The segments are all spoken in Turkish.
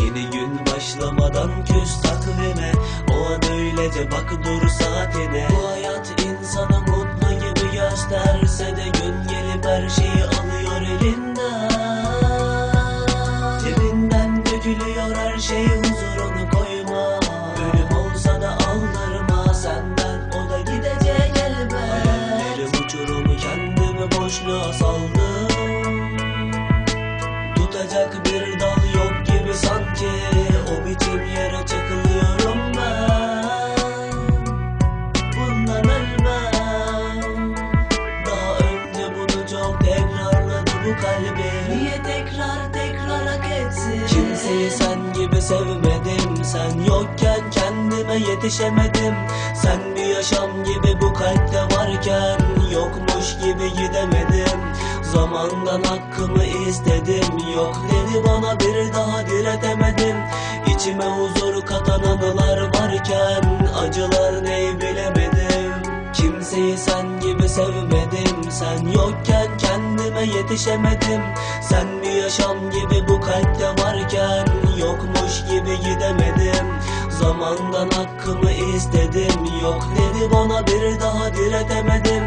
Yeni gün başlamadan küs takvime. O an öylece bak dur saatine. Bu hayat insana mutlu kalbim Niye tekrar tekrar hak etsin Kimseyi sen gibi sevmedim. Sen yokken kendime yetişemedim. Sen bir yaşam gibi bu kalpte varken Yokmuş gibi gidemedim. Zamandan hakkımı istedim. Yok dedi bana bir daha diretemedim. İçime huzur katan anılar varken Acılar ne bilemedim. Kimseyi sen gibi sevmedim. Sen yokken yetişemedim. Sen bir yaşam gibi bu kalpte varken Yokmuş gibi gidemedim? Zamandan hakkımı istedim Yok dedi bana bir daha diretemedim.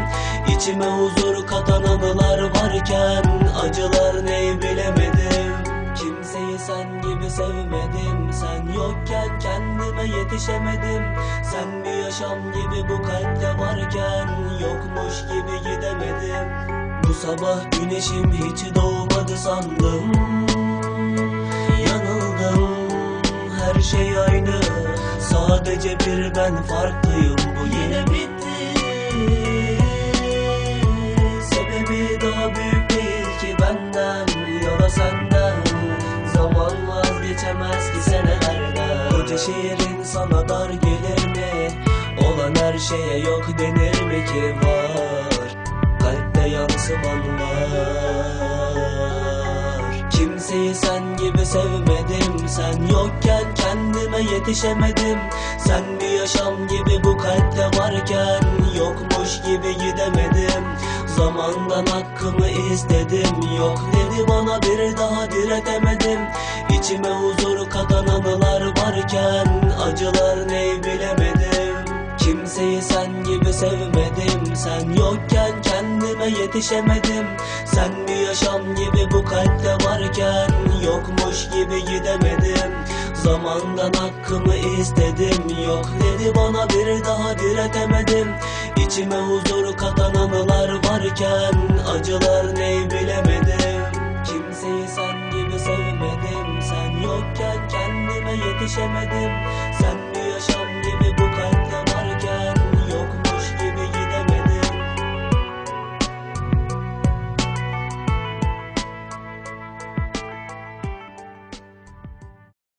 İçime huzur katan anılar varken Acılar ne bilemedim? Kimseyi sen gibi sevmedim Sen yokken kendime yetişemedim. Sen bir yaşam gibi bu kalpte varken Yokmuş gibi gidemedim Bu sabah güneşim hiç doğmadı sandım. Yanıldım her şey aynı. Sadece bir ben farklıyım Bu yine bitti. Sebebi daha büyük değil ki benden Ya da senden. Zaman vazgeçemez ki senelerden. Koca şehir insana dar gelir mi? Olan her şeye yok denir mi ki? Var Kimseyi sen gibi sevmedim. Sen yokken kendime yetişemedim. Sen bir yaşam gibi bu kalpte varken Yokmuş gibi gidemedim. Zamandan hakkımı istedim. Yok dedi bana bir daha diretemedim. İçime huzur katan anılar varken Acılar ne bilemedim. Kimseyi sen gibi sevmedim. Sen yokken yetişemedim. Sen bir yaşam gibi bu kalpte varken Yokmuş gibi gidemedim. Zamandan hakkımı istedim Yok dedi bana bir daha diretemedim. İçime huzur katan anılar varken Acılar ne bilemedim. Kimseyi sen gibi sevmedim. Sen yokken kendime yetişemedim. Sen